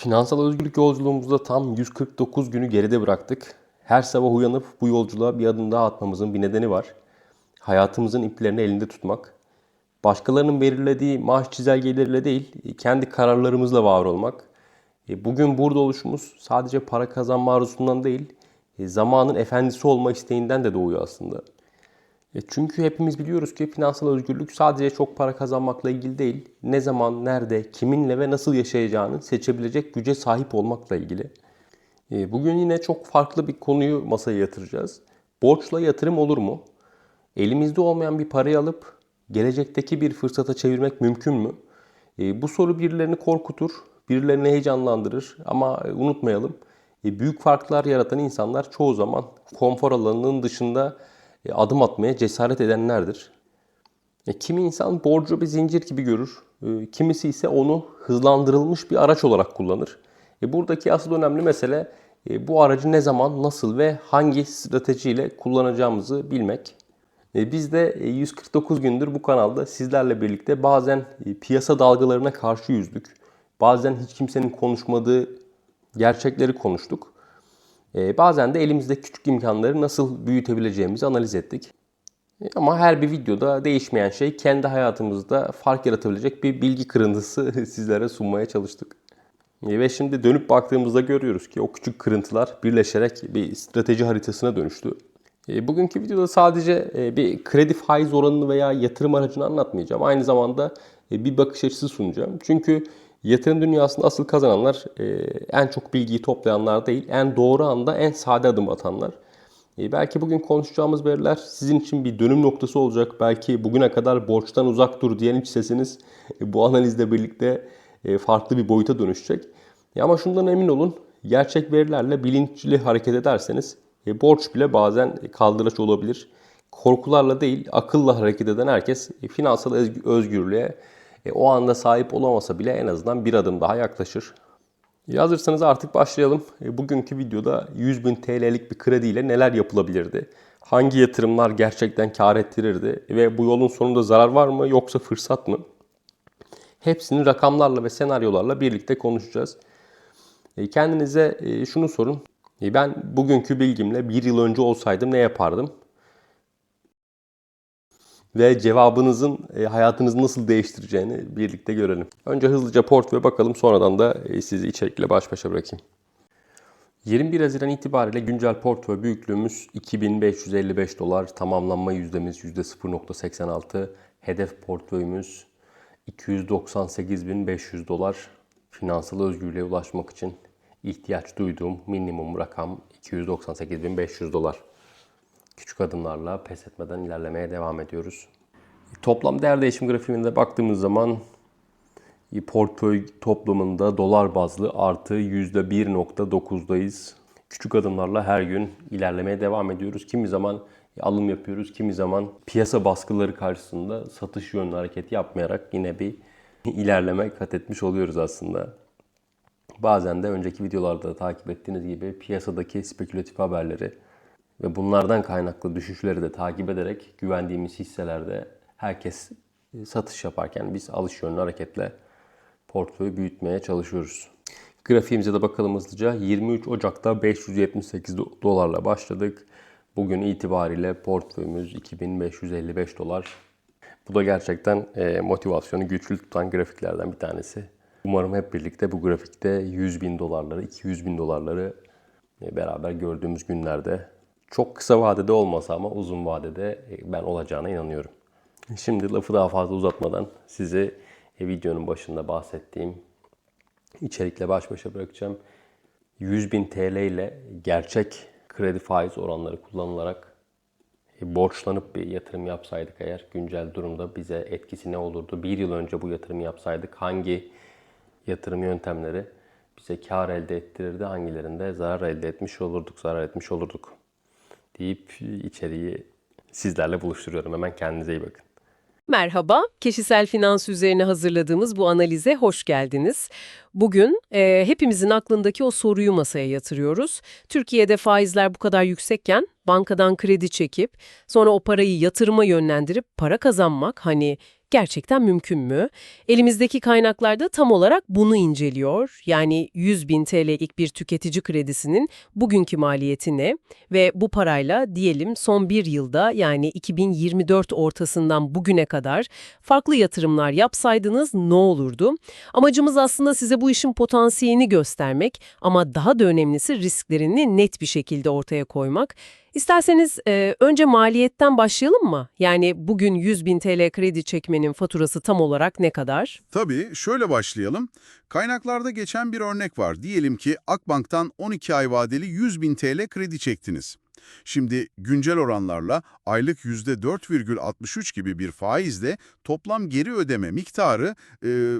Finansal özgürlük yolculuğumuzda tam 149 günü geride bıraktık. Her sabah uyanıp bu yolculuğa bir adım daha atmamızın bir nedeni var. Hayatımızın iplerini elinde tutmak. Başkalarının belirlediği maaş çizelgeleriyle değil, kendi kararlarımızla var olmak. E, Bugün burada oluşumuz sadece para kazanma arzusundan değil, e, zamanın efendisi olma isteğinden de doğuyor aslında. E, Çünkü hepimiz biliyoruz ki finansal özgürlük sadece çok para kazanmakla ilgili değil, ne zaman, nerede, kiminle ve nasıl yaşayacağını seçebilecek güce sahip olmakla ilgili. E, Bugün yine çok farklı bir konuyu masaya yatıracağız. Borçla yatırım olur mu? Elimizde olmayan bir parayı alıp gelecekteki bir fırsata çevirmek mümkün mü? E, Bu soru birilerini korkutur, birilerini heyecanlandırır ama unutmayalım büyük farklar yaratan insanlar çoğu zaman konfor alanının dışında adım atmaya cesaret edenlerdir. E, kimi insan borcu bir zincir gibi görür, e, kimisi ise onu hızlandırılmış bir araç olarak kullanır. E, buradaki asıl önemli mesele e, bu aracı ne zaman, nasıl ve hangi stratejiyle kullanacağımızı bilmek. E, Biz de e, 149 gündür bu kanalda sizlerle birlikte bazen e, piyasa dalgalarına karşı yüzdük. Bazen hiç kimsenin konuşmadığı gerçekleri konuştuk. E, Bazen de elimizde küçük imkanları nasıl büyütebileceğimizi analiz ettik. E, Ama her bir videoda değişmeyen şey kendi hayatımızda fark yaratabilecek bir bilgi kırıntısı sizlere sunmaya çalıştık. E, Ve şimdi dönüp baktığımızda görüyoruz ki o küçük kırıntılar birleşerek bir strateji haritasına dönüştü. Bugünkü videoda sadece e, bir kredi faiz oranını veya yatırım aracını anlatmayacağım. Aynı zamanda e, bir bakış açısı sunacağım. Çünkü yatırım dünyasında asıl kazananlar e, en çok bilgiyi toplayanlar değil, en doğru anda en sade adım atanlar. E, Belki bugün konuşacağımız veriler sizin için bir dönüm noktası olacak. Belki bugüne kadar borçtan uzak dur diyen iç sesiniz e, bu analizle birlikte farklı bir boyuta dönüşecek. Ama şundan emin olun, gerçek verilerle bilinçli hareket ederseniz borç bile bazen kaldıraç olabilir. Korkularla değil, akılla hareket eden herkes finansal özgü- özgürlüğe e, o anda sahip olamasa bile en azından bir adım daha yaklaşır. E, Hazırsanız artık başlayalım. E, Bugünkü videoda 100 bin TL'lik bir krediyle neler yapılabilirdi? Hangi yatırımlar gerçekten kar ettirirdi? Ve bu yolun sonunda zarar var mı yoksa fırsat mı? Hepsini rakamlarla ve senaryolarla birlikte konuşacağız. E, Kendinize e, şunu sorun. E, Ben bugünkü bilgimle bir yıl önce olsaydım ne yapardım? Ve cevabınızın e, hayatınızı nasıl değiştireceğini birlikte görelim. Önce hızlıca portföye bakalım sonradan da e, sizi içerikle baş başa bırakayım. 21 Haziran itibariyle güncel portföy büyüklüğümüz 2555 dolar, tamamlanma yüzdemiz %0.86, hedef portföyümüz 298.500 dolar. Finansal özgürlüğe ulaşmak için ihtiyaç duyduğum minimum rakam 298.500 dolar. Küçük adımlarla pes etmeden ilerlemeye devam ediyoruz. Toplam değer değişim grafiğinde baktığımız zaman portföy toplamında dolar bazlı artı %1.9'dayız. Küçük adımlarla her gün ilerlemeye devam ediyoruz. Kimi zaman alım yapıyoruz, kimi zaman piyasa baskıları karşısında satış yönlü hareket yapmayarak yine bir ilerleme kat etmiş oluyoruz aslında. Bazen de önceki videolarda da takip ettiğiniz gibi piyasadaki spekülatif haberleri ve bunlardan kaynaklı düşüşleri de takip ederek güvendiğimiz hisselerde herkes satış yaparken biz alış yönlü hareketle portföyü büyütmeye çalışıyoruz. Grafiğimize de bakalım hızlıca. 23 Ocak'ta 578 do- dolarla başladık. Bugün itibariyle portföyümüz 2555 dolar. Bu da gerçekten e, motivasyonu güçlü tutan grafiklerden bir tanesi. Umarım hep birlikte bu grafikte 100 bin dolarları, 200 bin dolarları e, beraber gördüğümüz günlerde çok kısa vadede olmasa ama uzun vadede e, ben olacağına inanıyorum. Şimdi lafı daha fazla uzatmadan sizi e, videonun başında bahsettiğim içerikle baş başa bırakacağım. 100 bin TL ile gerçek kredi faiz oranları kullanılarak e, borçlanıp bir yatırım yapsaydık eğer güncel durumda bize etkisi ne olurdu? Bir yıl önce bu yatırımı yapsaydık hangi yatırım yöntemleri bize kar elde ettirirdi, hangilerinde zarar elde etmiş olurduk, zarar etmiş olurduk deyip içeriği sizlerle buluşturuyorum. Hemen kendinize iyi bakın. Merhaba, kişisel finans üzerine hazırladığımız bu analize hoş geldiniz. Bugün e, hepimizin aklındaki o soruyu masaya yatırıyoruz. Türkiye'de faizler bu kadar yüksekken bankadan kredi çekip sonra o parayı yatırıma yönlendirip para kazanmak hani gerçekten mümkün mü? Elimizdeki kaynaklarda tam olarak bunu inceliyor. Yani 100 bin TL'lik bir tüketici kredisinin bugünkü maliyeti ne? Ve bu parayla diyelim son bir yılda yani 2024 ortasından bugüne kadar farklı yatırımlar yapsaydınız ne olurdu? Amacımız aslında size bu işin potansiyelini göstermek ama daha da önemlisi risklerini net bir şekilde ortaya koymak. İsterseniz e, önce maliyetten başlayalım mı? Yani bugün 100 bin TL kredi çekmenin faturası tam olarak ne kadar? Tabii, şöyle başlayalım. Kaynaklarda geçen bir örnek var. Diyelim ki Akbank'tan 12 ay vadeli 100 bin TL kredi çektiniz. Şimdi güncel oranlarla aylık %4,63 gibi bir faizle toplam geri ödeme miktarı e,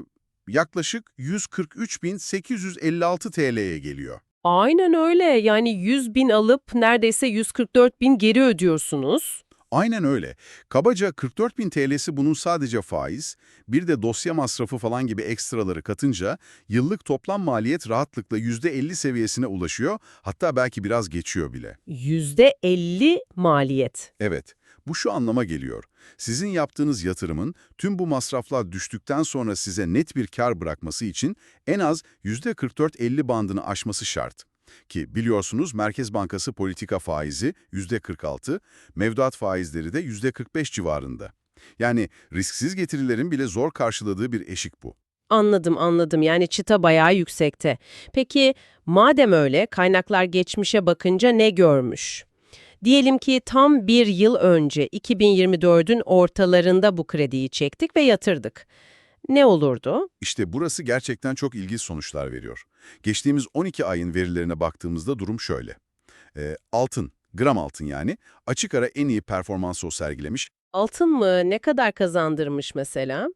yaklaşık 143.856 TL'ye geliyor. Aynen öyle. Yani 100 bin alıp neredeyse 144 bin geri ödüyorsunuz. Aynen öyle. Kabaca 44.000 TL'si bunun sadece faiz, bir de dosya masrafı falan gibi ekstraları katınca yıllık toplam maliyet rahatlıkla %50 seviyesine ulaşıyor, hatta belki biraz geçiyor bile. %50 maliyet. Evet, bu şu anlama geliyor. Sizin yaptığınız yatırımın tüm bu masraflar düştükten sonra size net bir kar bırakması için en az %44-50 bandını aşması şart. Ki biliyorsunuz Merkez Bankası politika faizi %46, mevduat faizleri de %45 civarında. Yani risksiz getirilerin bile zor karşıladığı bir eşik bu. Anladım anladım yani çıta bayağı yüksekte. Peki madem öyle kaynaklar geçmişe bakınca ne görmüş? Diyelim ki tam bir yıl önce 2024'ün ortalarında bu krediyi çektik ve yatırdık. Ne olurdu? İşte burası gerçekten çok ilginç sonuçlar veriyor. Geçtiğimiz 12 ayın verilerine baktığımızda durum şöyle. Ee, altın, gram altın yani, açık ara en iyi performansı sergilemiş. Altın mı? Ne kadar kazandırmış mesela?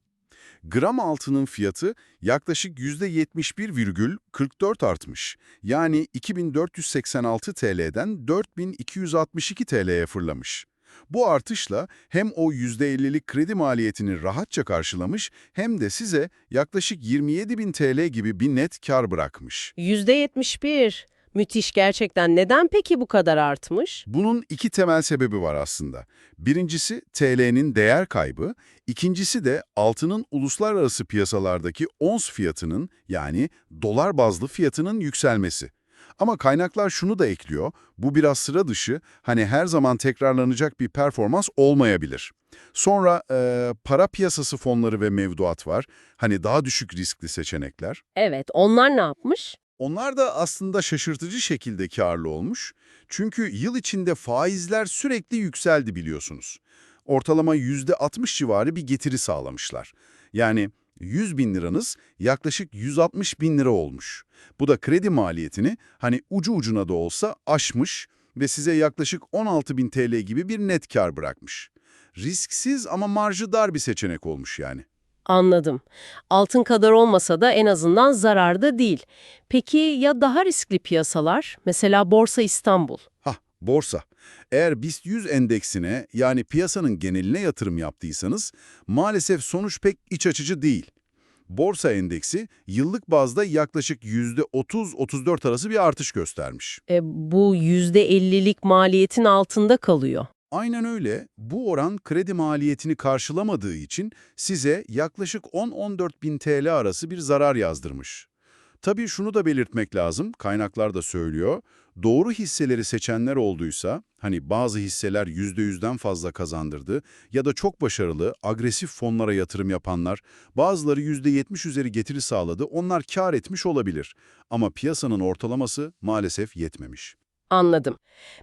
Gram altının fiyatı yaklaşık %71,44 artmış. Yani 2486 TL'den 4262 TL'ye fırlamış. Bu artışla hem o %50'lik kredi maliyetini rahatça karşılamış hem de size yaklaşık 27.000 TL gibi bir net kar bırakmış. %71. Müthiş gerçekten. Neden peki bu kadar artmış? Bunun iki temel sebebi var aslında. Birincisi TL'nin değer kaybı, ikincisi de altının uluslararası piyasalardaki ons fiyatının yani dolar bazlı fiyatının yükselmesi. Ama kaynaklar şunu da ekliyor, bu biraz sıra dışı, hani her zaman tekrarlanacak bir performans olmayabilir. Sonra e, para piyasası fonları ve mevduat var, hani daha düşük riskli seçenekler. Evet, onlar ne yapmış? Onlar da aslında şaşırtıcı şekilde karlı olmuş. Çünkü yıl içinde faizler sürekli yükseldi biliyorsunuz. Ortalama %60 civarı bir getiri sağlamışlar. Yani 100 bin liranız yaklaşık 160 bin lira olmuş. Bu da kredi maliyetini hani ucu ucuna da olsa aşmış ve size yaklaşık 16 bin TL gibi bir net kar bırakmış. Risksiz ama marjı dar bir seçenek olmuş yani. Anladım. Altın kadar olmasa da en azından zararda değil. Peki ya daha riskli piyasalar? Mesela Borsa İstanbul. Hah, borsa. Eğer BIST 100 endeksine yani piyasanın geneline yatırım yaptıysanız maalesef sonuç pek iç açıcı değil. Borsa endeksi yıllık bazda yaklaşık %30-34 arası bir artış göstermiş. E, bu %50'lik maliyetin altında kalıyor. Aynen öyle. Bu oran kredi maliyetini karşılamadığı için size yaklaşık 10-14 bin TL arası bir zarar yazdırmış. Tabii şunu da belirtmek lazım, kaynaklar da söylüyor. Doğru hisseleri seçenler olduysa, hani bazı hisseler %100'den fazla kazandırdı ya da çok başarılı, agresif fonlara yatırım yapanlar, bazıları %70 üzeri getiri sağladı, onlar kar etmiş olabilir. Ama piyasanın ortalaması maalesef yetmemiş. Anladım.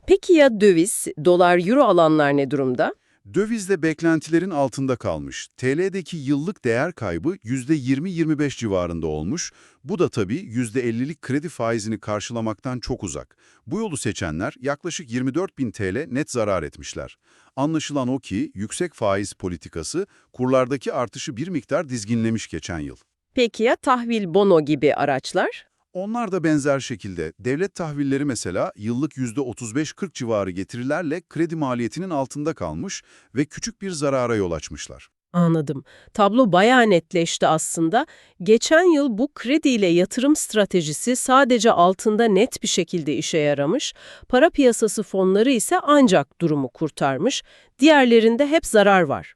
Peki ya döviz, dolar, euro alanlar ne durumda? Dövizde beklentilerin altında kalmış. TL'deki yıllık değer kaybı %20-25 civarında olmuş. Bu da tabii %50'lik kredi faizini karşılamaktan çok uzak. Bu yolu seçenler yaklaşık 24 bin TL net zarar etmişler. Anlaşılan o ki yüksek faiz politikası kurlardaki artışı bir miktar dizginlemiş geçen yıl. Peki ya tahvil, bono gibi araçlar? Onlar da benzer şekilde devlet tahvilleri mesela yıllık %35-40 civarı getirilerle kredi maliyetinin altında kalmış ve küçük bir zarara yol açmışlar. Anladım. Tablo bayağı netleşti aslında. Geçen yıl bu krediyle yatırım stratejisi sadece altında net bir şekilde işe yaramış, para piyasası fonları ise ancak durumu kurtarmış, diğerlerinde hep zarar var.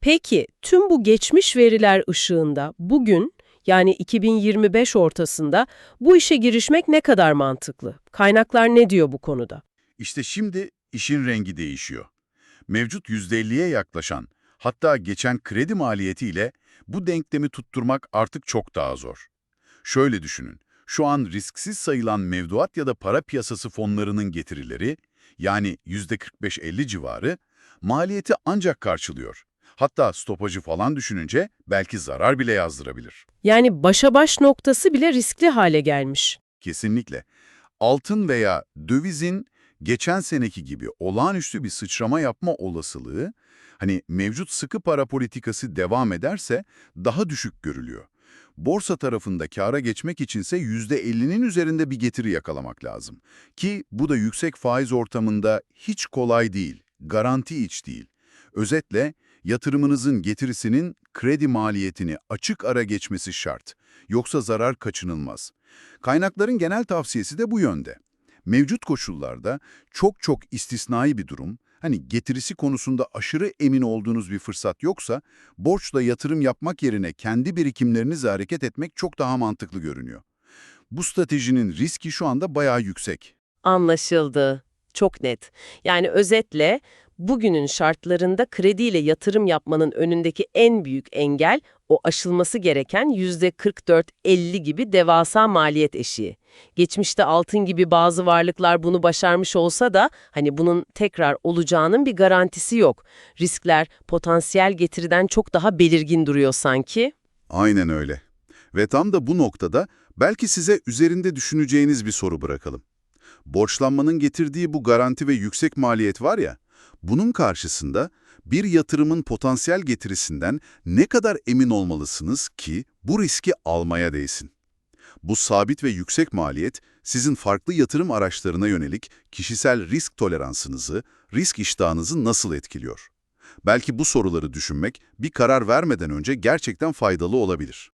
Peki tüm bu geçmiş veriler ışığında bugün yani 2025 ortasında bu işe girişmek ne kadar mantıklı? Kaynaklar ne diyor bu konuda? İşte şimdi işin rengi değişiyor. Mevcut %50'ye yaklaşan, hatta geçen kredi maliyetiyle bu denklemi tutturmak artık çok daha zor. Şöyle düşünün, şu an risksiz sayılan mevduat ya da para piyasası fonlarının getirileri, yani %45-50 civarı, maliyeti ancak karşılıyor. Hatta stopajı falan düşününce belki zarar bile yazdırabilir. Yani başa baş noktası bile riskli hale gelmiş. Kesinlikle. Altın veya dövizin geçen seneki gibi olağanüstü bir sıçrama yapma olasılığı, hani mevcut sıkı para politikası devam ederse daha düşük görülüyor. Borsa tarafında kâra geçmek içinse %50'nin üzerinde bir getiri yakalamak lazım. Ki bu da yüksek faiz ortamında hiç kolay değil, garanti iç değil. Özetle yatırımınızın getirisinin kredi maliyetini açık ara geçmesi şart. Yoksa zarar kaçınılmaz. Kaynakların genel tavsiyesi de bu yönde. Mevcut koşullarda çok çok istisnai bir durum, hani getirisi konusunda aşırı emin olduğunuz bir fırsat yoksa, borçla yatırım yapmak yerine kendi birikimlerinizle hareket etmek çok daha mantıklı görünüyor. Bu stratejinin riski şu anda bayağı yüksek. Anlaşıldı. Çok net. Yani özetle bugünün şartlarında krediyle yatırım yapmanın önündeki en büyük engel o aşılması gereken %44-50 gibi devasa maliyet eşiği. Geçmişte altın gibi bazı varlıklar bunu başarmış olsa da hani bunun tekrar olacağının bir garantisi yok. Riskler potansiyel getiriden çok daha belirgin duruyor sanki. Aynen öyle. Ve tam da bu noktada belki size üzerinde düşüneceğiniz bir soru bırakalım. Borçlanmanın getirdiği bu garanti ve yüksek maliyet var ya, bunun karşısında bir yatırımın potansiyel getirisinden ne kadar emin olmalısınız ki bu riski almaya değsin? Bu sabit ve yüksek maliyet sizin farklı yatırım araçlarına yönelik kişisel risk toleransınızı, risk iştahınızı nasıl etkiliyor? Belki bu soruları düşünmek bir karar vermeden önce gerçekten faydalı olabilir.